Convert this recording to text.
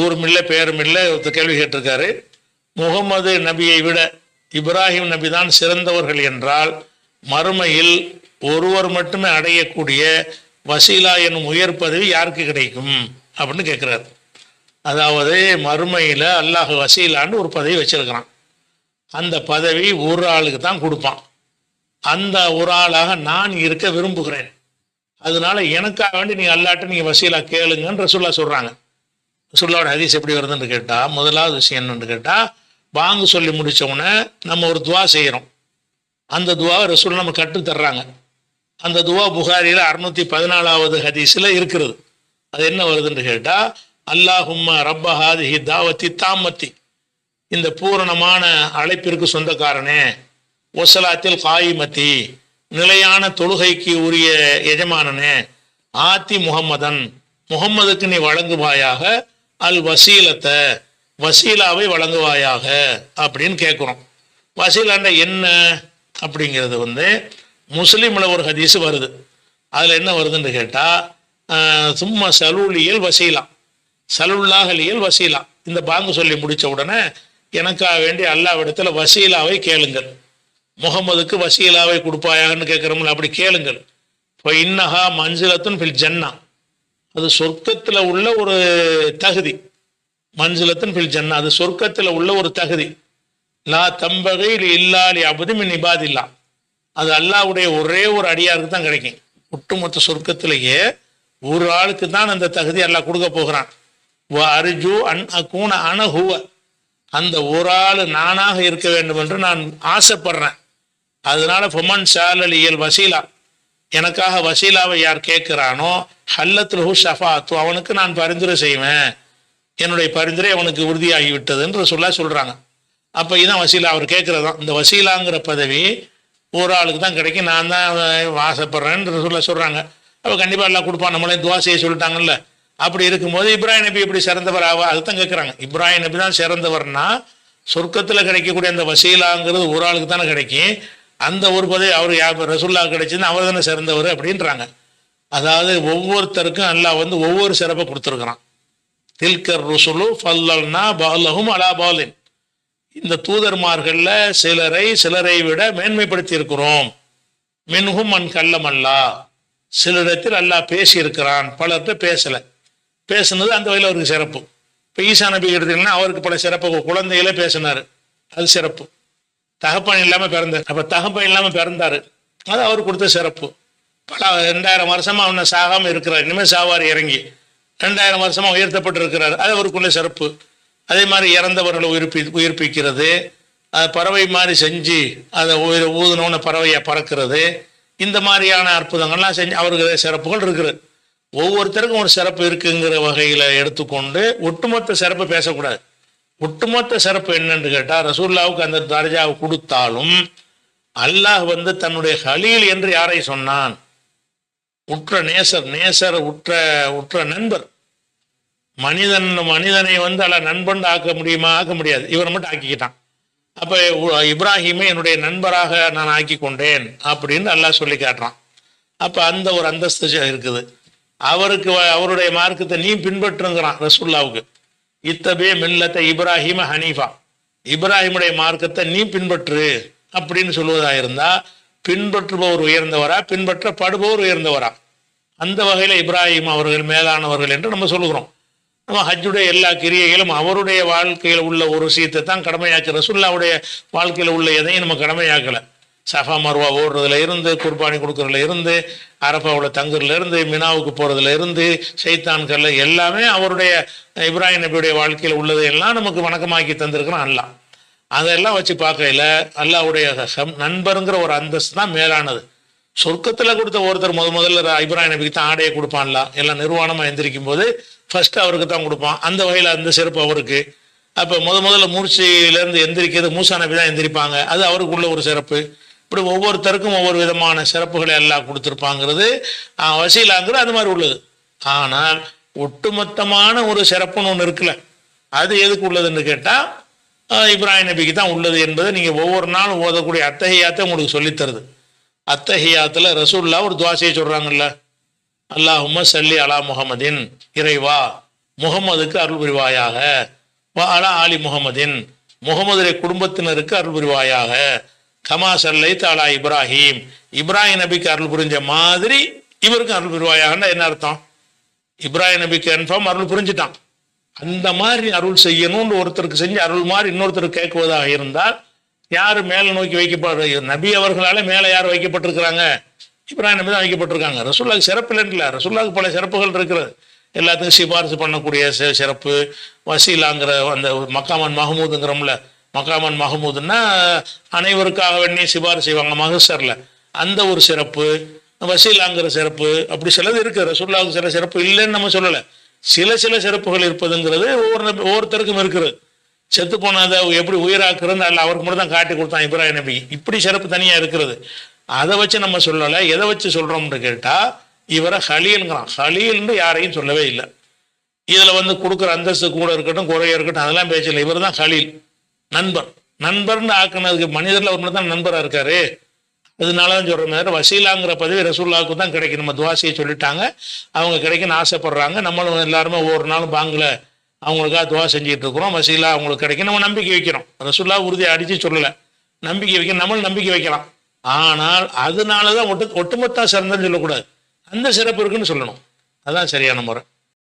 ஊரும் இல்லை பெயரும் இல்லை ஒருத்தர் கேள்வி கேட்டிருக்காரு. முகமது நபியை விட இப்ராஹிம் நபி தான் சிறந்தவர்கள் என்றால் மறுமையில் ஒருவர் மட்டுமே அடையக்கூடிய வசீலா எனும் உயர் பதவி யாருக்கு கிடைக்கும்? அப்படின்னு கேட்குறாரு அதாவது மறுமையில் அல்லாஹ் வசீலான்னு ஒரு பதவி வச்சிருக்கிறான். அந்த பதவி ஒரு ஆளுக்கு தான் கொடுப்பான். அந்த ஒரு ஆளாக நான் இருக்க விரும்புகிறேன். அதனால எனக்காக வேண்டி நீங்கள் அல்லாட்ட நீங்கள் வசீலா கேளுங்கன்னு ரசூல்லா சொல்கிறாங்க ரசூல்லாவோட ஹதீஸ் எப்படி வருதுன்னு கேட்டால் முதலாவது விஷயம் என்னன்னு கேட்டால் வாங்க சொல்லி முடித்தவுடனே நம்ம ஒரு துவா செய்கிறோம் அந்த துவாவை ரசூல் நம்ம கற்றுத் தர்றாங்க. அந்த துவா புகாரியில் அறுநூத்தி பதினாலாவது ஹதீஸில் இருக்கிறது. அது என்ன வருதுன்னு கேட்டால் அல்லாஹும்மா ரப்ப ஹாதிஹி தாவத்தி தாமத்தி இந்த பூரணமான அழைப்பிற்கு சொந்தக்காரனே ஒசலாத்தில் காயிமத்தி நிலையான தொழுகைக்கு உரிய எஜமானனே ஆத்தி முகம்மதன் முகம்மதுக்கு நீ வழங்குவாயாக அல் வசீலத்தை வசீலாவை வழங்குவாயாக அப்படின்னு கேட்குறோம் வசீலாண்ட என்ன அப்படிங்கிறது வந்து முஸ்லீம்ல ஒரு ஹதீஸ் வருது. அதில் என்ன வருதுன்னு கேட்டால் சும்மா சலூலியல் வசீலா. சலுல்லாஹலியல் வசீலா. இந்த பாங்கு சொல்லி முடித்த உடனே எனக்காக வேண்டி அல்லாவிடத்தில் வசீலாவை கேளுங்கள். முகமதுக்கு வசீலாவை கொடுப்பாயான்னு கேட்குறோம்ல அப்படி கேளுங்கள். இப்போ இன்னஹா மஞ்சிலத்துன் ஃபில் ஜன்னா. அது சொர்க்கத்தில் உள்ள ஒரு தகுதி. மஞ்சளத்தின் ஃபில் ஜன்னா அது சொர்க்கத்தில் உள்ள ஒரு தகுதி. லா தம்பகையில் இல்லாலி அபதி மின் இபாதில்லா. அது அல்லாவுடைய ஒரே ஒரு அடியாருக்கு தான் கிடைக்கும். ஒட்டுமொத்த சொர்க்கத்திலேயே ஒரு ஆளுக்கு தான் அந்த தகுதி அல்லாஹ் கொடுக்க போகிறான். வ அர்ஜு அன் அக்கூன அனஹுவ அந்த ஒரு ஆள் நானாக இருக்க வேண்டும் என்று நான் ஆசைப்படுறேன். அதனால பொமன் சாலலியல் வசீலா. எனக்காக வசீலாவை யார் கேட்கிறானோ ஹல்லத் ஹூ ஷஃபாத்து அவனுக்கு நான் பரிந்துரை செய்வேன். என்னுடைய பரிந்துரை அவனுக்கு உறுதியாகி விட்டதுன்ற சொல்ல சொல்கிறாங்க அப்போ இதான் வசீலா அவர் கேட்குறது தான் இந்த வசீலாங்கிற பதவி ஒரு ஆளுக்கு தான் கிடைக்கும். நான் தான் ஆசைப்படுறேன்ற சொல்ல சொல்கிறாங்க அப்போ கண்டிப்பாக எல்லாம் கொடுப்பான். நம்மளே துவா செய்ய சொல்லிட்டாங்கல்ல. அப்படி இருக்கும்போது இப்ராஹிம் நபி எப்படி சிறந்தவர் ஆவா? அதுதான் கேட்குறாங்க. இப்ராஹிம் நபி தான் சிறந்தவர்னா சொர்க்கத்தில் கிடைக்கக்கூடிய அந்த வசீலாங்கிறது ஒரு ஆளுக்கு தானே கிடைக்கும். அந்த ஒரு பதவி அவர் யா ரசுல்லா கிடைச்சதுன்னு அவர் தானே சிறந்தவர் அப்படின்றாங்க. அதாவது ஒவ்வொருத்தருக்கும் அல்லாஹ் வந்து ஒவ்வொரு சிறப்பை கொடுத்துருக்குறான். தில்கர் ருசுலு ஃபல்லல்னா பாலகும் அலா பாலின். இந்த தூதர்மார்களில் சிலரை சிலரை விட மேன்மைப்படுத்தி இருக்கிறோம். மின்ஹும் மண் கல்லமல்லா சிலரிடத்தில் அல்லாஹ் பேசியிருக்கிறான். பலர்கிட்ட பேசலை. பேசுனது அந்த வகையில் அவருக்கு சிறப்பு. இப்போ ஈசா நபி எடுத்தீங்கன்னா அவருக்கு பல சிறப்பு. குழந்தைகளே பேசினார். அது சிறப்பு. தகப்பன் இல்லாம பிறந்தார் அப்ப தகப்பன் இல்லாம பிறந்தாரு. அது அவர் கொடுத்த சிறப்பு. பல ரெண்டாயிரம் வருஷமா அவனை சாகாம இருக்கிறார். இனிமேல் சாவார் இறங்கி ரெண்டாயிரம் வருஷமா உயர்த்தப்பட்டு இருக்கிறார் அது அவருக்குள்ள சிறப்பு. அதே மாதிரி இறந்தவர்களை உயிர்ப்பி உயிர்ப்பிக்கிறது. அதை பறவை மாதிரி செஞ்சு அதை உயிர் ஊதுனோன்னு பறவையை பறக்கிறது. இந்த மாதிரியான அற்புதங்கள்லாம் செஞ்சு அவருக்கு சிறப்புகள் இருக்குது. ஒவ்வொருத்தருக்கும் ஒரு சிறப்பு இருக்குங்கிற வகையில் எடுத்துக்கொண்டு ஒட்டுமொத்த சிறப்பு பேசக்கூடாது. ஒட்டுமொத்த சிறப்பு என்னன்னு கேட்டால் ரசூல்லாவுக்கு அந்த தர்ஜாவை கொடுத்தாலும் அல்லாஹ் வந்து தன்னுடைய ஹலீல் என்று யாரை சொன்னான்? உற்ற நேசர் நேசர் உற்ற உற்ற நண்பர். மனிதன் மனிதனை வந்து அல்ல நண்பன் ஆக்க முடியுமா? ஆக்க முடியாது. இவரை மட்டும் ஆக்கிக்கிட்டான். அப்போ இப்ராஹிமை என்னுடைய நண்பராக நான் ஆக்கி கொண்டேன் அப்படின்னு அல்லாஹ் சொல்லி காட்டுறான். அப்போ அந்த ஒரு அந்தஸ்து இருக்குது. அவருக்கு வ- அவருடைய மார்க்கத்தை நீ பின்பற்றுங்கிறான் ரசுல்லாவுக்கு இத்தபே மில்லத்தை இப்ராஹிம ஹனீஃபா இப்ராஹிமுடைய மார்க்கத்தை நீ பின்பற்று அப்படின்னு சொல்வதா இருந்தா பின்பற்றுபவர் உயர்ந்தவரா பின்பற்றப்படுபவர் உயர்ந்தவரா? அந்த வகையில் இப்ராஹிம் அவர்கள் மேலானவர்கள் என்று நம்ம சொல்லுகிறோம். நம்ம ஹஜ்ஜுடைய எல்லா கிரியைகளும் அவருடைய வாழ்க்கையில் உள்ள ஒரு விஷயத்தை தான் கடமையாக்கி ரசுல்லாவுடைய வாழ்க்கையில் உள்ள எதையும் நம்ம கடமையாக்கலை. சஃபா மர்வா ஓடுறதுல இருந்து குர்பானி கொடுக்கறதுல இருந்து அரபாவில் தங்குறதுல இருந்து மினாவுக்கு போகிறதுல இருந்து சைத்தான்கள்ல எல்லாமே அவருடைய இப்ராஹிம் நபியுடைய வாழ்க்கையில் உள்ளது எல்லாம் நமக்கு வணக்கமாக்கி தந்திருக்கிறான் அல்லாஹ். அதெல்லாம் வச்சு பார்க்கையில அல்லாவுடைய சம்- நண்பருங்கிற ஒரு அந்தஸ்து தான் மேலானது. சொர்க்கத்தில் கொடுத்த ஒருத்தர் முத முதல்ல இப்ராஹிம் நபிக்கு தான் ஆடையை கொடுப்பான்ல எல்லாம் நிர்வாணமாக எந்திரிக்கும் போது ஃபர்ஸ்ட் அவருக்கு தான் கொடுப்பான். அந்த வகையில் அந்த சிறப்பு அவருக்கு. அப்போ முத முதல்ல மூர்ச்சியிலேருந்து எந்திரிக்கிறது மூசா நபி தான் எந்திரிப்பாங்க. அது அவருக்குள்ள ஒரு சிறப்பு. இப்படி ஒவ்வொருத்தருக்கும் ஒவ்வொரு விதமான சிறப்புகளை எல்லாம் கொடுத்துருப்பாங்கிறது வசீலாங்கிறது அது மாதிரி உள்ளது. ஆனால் ஒட்டுமொத்தமான ஒரு சிறப்புன்னு ஒன்று இருக்குல்ல அது எதுக்கு உள்ளதுன்னு கேட்டால் இப்ராஹிம் நபிக்கு தான் உள்ளது என்பதை நீங்கள் ஒவ்வொரு நாளும் ஓதக்கூடிய அத்தகையாத்தை உங்களுக்கு சொல்லித் தருது. ரசூல்லா ஒரு துவாசையை சொல்கிறாங்கல்ல அல்லாஹும்ம சல்லி அலா முகமதின் இறைவா முகமதுக்கு அருள் புரிவாயாக. அலா ஆலி முகமதின் முகமதுடைய குடும்பத்தினருக்கு அருள் புரிவாயாக. கமா சல்லை தாலா இப்ராஹிம். இப்ராஹிம் நபிக்கு அருள் புரிஞ்ச மாதிரி இவருக்கும் அருள் புரிவாயாகனா என்ன அர்த்தம்? இப்ராஹிம் நபிக்கு கன்ஃபார்ம் அருள் புரிஞ்சுட்டான். அந்த மாதிரி அருள் செய்யணும்னு ஒருத்தருக்கு செஞ்சு அருள் மாதிரி இன்னொருத்தருக்கு கேட்குவதாக இருந்தால் யார் மேலே நோக்கி வைக்கப்படுற நபி அவர்களால் மேலே யார் வைக்கப்பட்டிருக்கிறாங்க? இப்ராஹிம் நபி தான் வைக்கப்பட்டிருக்காங்க. ரசூல்லாக்கு சிறப்பு இல்லை. ரசூல்லாக்கு பல சிறப்புகள் இருக்கிறது எல்லாத்துக்கும் சிபாரிசு பண்ணக்கூடிய சிறப்பு. வசீலாங்கிற அந்த மக்காமன் மஹமூதுங்கிறோம்ல மகாமன் மஹமூதுன்னா அனைவருக்காக வேண்டிய சிபாரிசு செய்வாங்க. மகசரில். அந்த ஒரு சிறப்பு வசீலாங்கிற சிறப்பு அப்படி சிலது இருக்குது ரசூல்லாவுக்கு சில சிறப்பு இல்லைன்னு நம்ம சொல்லலை. சில சில சிறப்புகள் இருப்பதுங்கிறது ஒவ்வொரு ஒவ்வொருத்தருக்கும் இருக்கிறது செத்து போனதை எப்படி உயிராக்குறதுன்னு அல்ல அவருக்கு மட்டும் தான் காட்டி கொடுத்தான் இப்ராஹிம் நபி. இப்படி சிறப்பு தனியாக இருக்கிறது அதை வச்சு நம்ம சொல்லலை எதை வச்சு சொல்கிறோம்னு கேட்டால் இவரை ஹலீல்ங்கிறான். ஹலீல்னு யாரையும் சொல்லவே இல்லை. இதில் வந்து கொடுக்குற அந்தஸ்து கூட இருக்கட்டும் குறைய இருக்கட்டும் அதெல்லாம் பேச்சல இவர் தான் ஹலீல். நண்பர். நண்பர்னு ஆக்கினதுக்கு மனிதர்ல ஒரு தான் நண்பரா இருக்காரு. அதனாலதான் சொல்ற மாதிரி வசீலாங்கிற பதவி ரசூல்லாவுக்கு தான் கிடைக்கும் நம்ம துவாசியை சொல்லிட்டாங்க. அவங்க கிடைக்கணும்னு ஆசைப்படுறாங்க. நம்மளும் எல்லாருமே ஒவ்வொரு நாளும் பாங்கில் அவங்களுக்காக துவா செஞ்சுட்டு இருக்கிறோம். வசீலா அவங்களுக்கு கிடைக்கும் நம்ம நம்பிக்கை வைக்கிறோம். ரசூல்லா உறுதியை அடிச்சு சொல்லலை. நம்பிக்கை வைக்க நம்மளும் நம்பிக்கை வைக்கலாம். ஆனால் அதனால தான் ஒட்டு ஒட்டுமொத்தா சிறந்தன்னு சொல்லக்கூடாது. அந்த சிறப்பு இருக்குன்னு சொல்லணும். அதுதான் சரியான முறை.